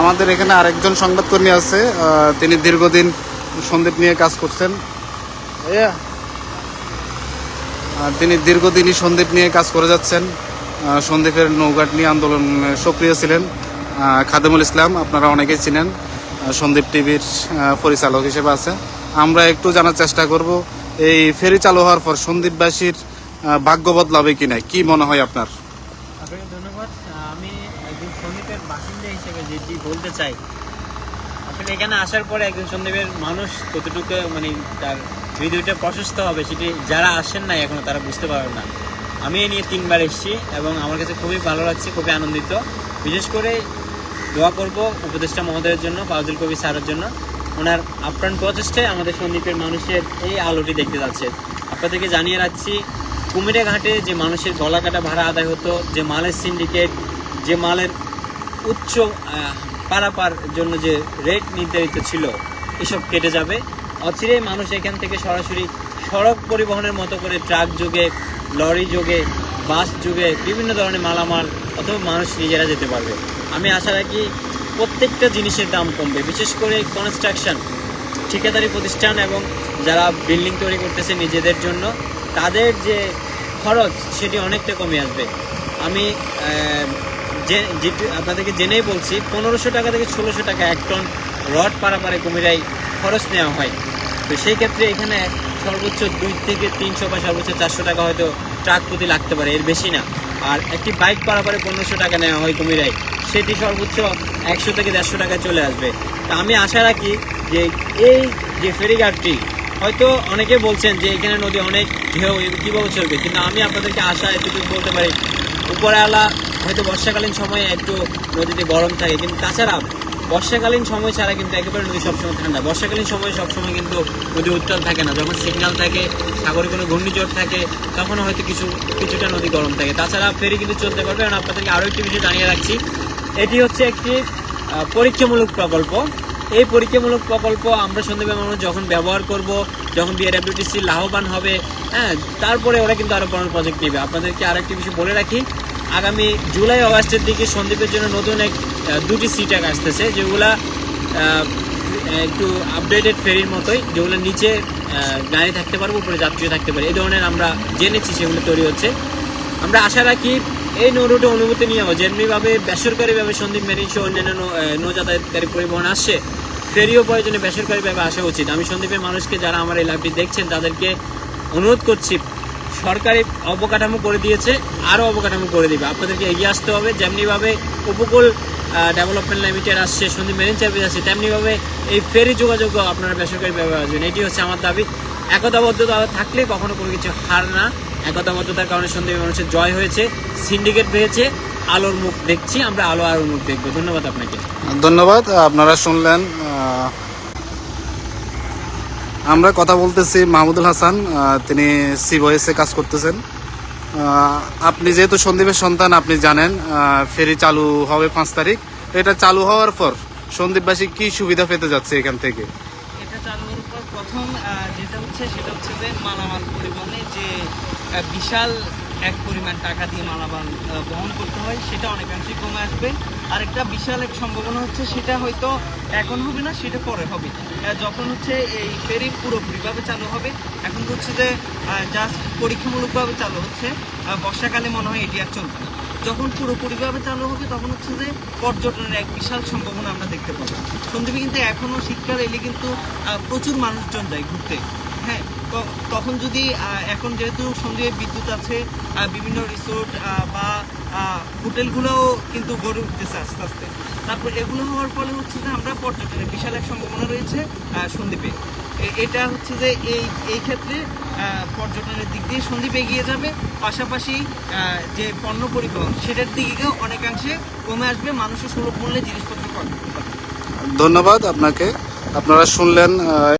আমাদের এখানে আরেকজন সংবাদকর্মী আছে তিনি দীর্ঘদিন সন্দীপ নিয়ে কাজ করছেন। তিনি দীর্ঘদিনই সন্দীপ নিয়ে কাজ করে যাচ্ছেন। সন্দীপের নৌঘাট নিয়ে আন্দোলন সক্রিয় ছিলেন। খাদেমুল ইসলাম, আপনারা অনেকেই চিনেন। সন্দীপ টিভির পরিচালক হিসেবে আছে। আমরা একটু জানার চেষ্টা করব, এই ফেরি চালু হওয়ার পর সন্দীপবাসীর ভাগ্য বদলাবে কিনা, কি মনে হয় আপনার আপনাকে ধন্যবাদ আমি একজন সন্দীপের বাসিন্দা হিসেবে যেটি বলতে চাই, আসলে এখানে আসার পরে একজন সন্দীপের মানুষ কতটুকু মানে তার হৃদয়টা প্রশস্ত হবে সেটি যারা আসেন না এখনও তারা বুঝতে পারবেন না। আমি এ নিয়ে তিনবার এসেছি এবং আমার কাছে খুবই ভালো লাগছে, খুবই আনন্দিত। বিশেষ করে দোয়া করব উপদেষ্টা মহোদয়ের জন্য, ফাজুল কবি স্যারের জন্য। ওনার আপ্রাণ প্রচেষ্টায় আমাদের সন্দীপের মানুষের এই আলোটি দেখতে যাচ্ছে। আপনাদেরকে জানিয়ে রাখছি কুমিরা ঘাটে যে মানুষের গলা কাটা ভাড়া আদায় হতো, যে মালের সিন্ডিকেট যে মালের উচ্চ পারাপার জন্য যে রেট নির্ধারিত ছিল, এসব কেটে যাবে। অচিরেই মানুষ এখান থেকে সরাসরি সড়ক পরিবহনের মতো করে ট্রাক যোগে, লরি যোগে, বাস যোগে বিভিন্ন ধরনের মালামাল অথবা মানুষ নিজেরা যেতে পারবে। আমি আশা রাখি প্রত্যেকটা জিনিসের দাম কমবে, বিশেষ করে কনস্ট্রাকশন ঠিকাদারি প্রতিষ্ঠান এবং যারা বিল্ডিং তৈরি করতেছে নিজেদের জন্য, তাদের যে খরচ সেটি অনেকটা কমে আসবে। আমি যে আপনাদেরকে জেনেই বলছি, পনেরোশো টাকা থেকে ষোলোশো টাকা এক টন রড পারাপারে কুমিরাই খরচ নেওয়া হয়। তো সেই ক্ষেত্রে এখানে সর্বোচ্চ দুই থেকে তিনশো বা সর্বোচ্চ চারশো টাকা হয়তো ট্রাক প্রতি লাগতে পারে, এর বেশি না। আর একটি বাইক পারাপারে পনেরোশো টাকা নেওয়া হয় কুমিরাই সেটি সর্বোচ্চ একশো থেকে দেড়শো টাকা চলে আসবে। তা আমি আশা রাখি যে এই যে ফেরিঘাটটি, হয়তো অনেকে বলছেন যে এখানে নদী অনেক ঢেউ কীভাবে চলবে? কিন্তু আমি আপনাদেরকে আশা এতটুকু বলতে পারি উপরওয়ালা হয়তো বর্ষাকালীন সময়ে একটু নদীতে গরম থাকে, কিন্তু তাছাড়া বর্ষাকালীন সময় ছাড়া কিন্তু একেবারে নদী সবসময় ঠান্ডা। বর্ষাকালীন সময় সবসময় কিন্তু নদী উত্তাল থাকে না। যখন সিগন্যাল থাকে, সাগরে কোনো ঘূর্ণিঝড় থাকে তখন হয়তো কিছু, কিছুটা নদী গরম থাকে। তাছাড়া ফেরি কিন্তু চলতে পারবে। এবং আপনাদেরকে আরও একটি বিষয় জানিয়ে রাখছি। এটি হচ্ছে একটি পরীক্ষামূলক প্রকল্প। এই পরীক্ষামূলক প্রকল্প আমরা সন্ধ্যা মানুষ যখন ব্যবহার করব, যখন বিআরডব্লিউটিসি লাভবান হবে হ্যাঁ তারপরে ওরা কিন্তু আরও বড় প্রজেক্ট নেবে। আপনাদেরকে আরেকটি বিষয় বলে রাখি আগামী জুলাই, অগাস্টের দিকে সন্দীপের জন্য নতুন এক দুটি সিটাক আসতেছে, যেগুলা একটু আপডেটেড ফেরির মতোই, যেগুলো নিচে গাড়ি থাকতে পারব, উপরে যাত্রী থাকতে পারে। এই ধরনের আমরা জেনেছি, সেগুলো তৈরি হচ্ছে। আমরা আশা রাখি এই নৌরুটে অনুমতি নিয়েও যেমনিভাবে বেসরকারিভাবে সন্দীপ মেরিন সহ অন্যান্য নৌযাতায়াতকারী পরিবহন আসছে, ফেরিও প্রয়োজনে বেসরকারিভাবে আসা উচিত। আমি সন্দীপের মানুষকে, যারা আমার এই লাইভটি দেখছেন, তাদেরকে অনুরোধ করছি সরকারি অবকাঠামো করে দিয়েছে, আরও অবকাঠামো করে দিবে। আপনাদেরকে এগিয়ে আসতে হবে, যেমনিভাবে উপকূল ডেভেলপমেন্ট লিমিটেড আসছে সন্দীপ মেরিন সার্ভিস আসছে, তেমনিভাবে এই ফেরি যোগাযোগ আপনারা বেসরকারিভাবে আসবেন এটি হচ্ছে আমার দাবি। একতাবদ্ধতা থাকলে কখনো কোনো কিছু হার না। একতাবদ্ধতার কারণে সন্দীপের মানুষের জয় হয়েছে সিন্ডিকেট পেয়েছে আলোর মুখ দেখছি, আমরা আলো আলোর মুখ দেখব। ধন্যবাদ আপনাকে। ধন্যবাদ, আপনারা শুনলেন আমরা কথা বলতেছি মাহমুদুল হাসান তিনি সিভয়েসে কাজ করতেছেন। আপনি যেহেতু সন্দীপের সন্তান, আপনি জানেন ফেরি চালু হবে পাঁচ তারিখ। এটা চালু হওয়ার পর সন্দীপবাসী কি সুবিধা পেতে যাচ্ছে এখান থেকে? এটা চালুর পর প্রথম যেটা হচ্ছে সেটা হচ্ছে যে মালামাল পরিবহনে যে বিশাল এক পরিমাণ টাকা দিয়ে মালামাল বহন করতে হয়, সেটা অনেকাংশেই কমে আসবে। আর একটা বিশাল এক সম্ভাবনা হচ্ছে, সেটা হয়তো এখন হবে না, সেটা পরে হবে। যখন হচ্ছে এই ফেরি পুরোপুরিভাবে চালু হবে, এখন হচ্ছে যে জাস্ট পরীক্ষামূলকভাবে চালু হচ্ছে বর্ষাকালে মনে হয় এটি আর চলবে না। যখন পুরোপুরিভাবে চালু হবে, তখন হচ্ছে যে পর্যটনের এক বিশাল সম্ভাবনা আমরা দেখতে পাবো। সন্দীপে কিন্তু এখনও শীতকাল এলে কিন্তু প্রচুর মানুষজন যায় ঘুরতে। তখন যদি এখন যেহেতু সন্ধ্যে বিদ্যুৎ আছে বিভিন্ন রিসোর্ট বা হোটেলগুলোও কিন্তু গড়ে উঠতেছে আস্তে আস্তে। তারপর এগুলো হওয়ার ফলে হচ্ছে যে আমরা পর্যটনের বিশাল এক সম্ভাবনা রয়েছে সন্দ্বীপে। এটা হচ্ছে যে এই এই ক্ষেত্রে পর্যটনের দিক দিয়ে সন্দ্বীপ এগিয়ে যাবে। পাশাপাশি যে পণ্য পরিবহন, সেটার দিকেও অনেকাংশে কমে আসবে। মানুষের সুলভ মূল্যে জিনিসপত্র পাবে। ধন্যবাদ আপনাকে। আপনারা শুনলেন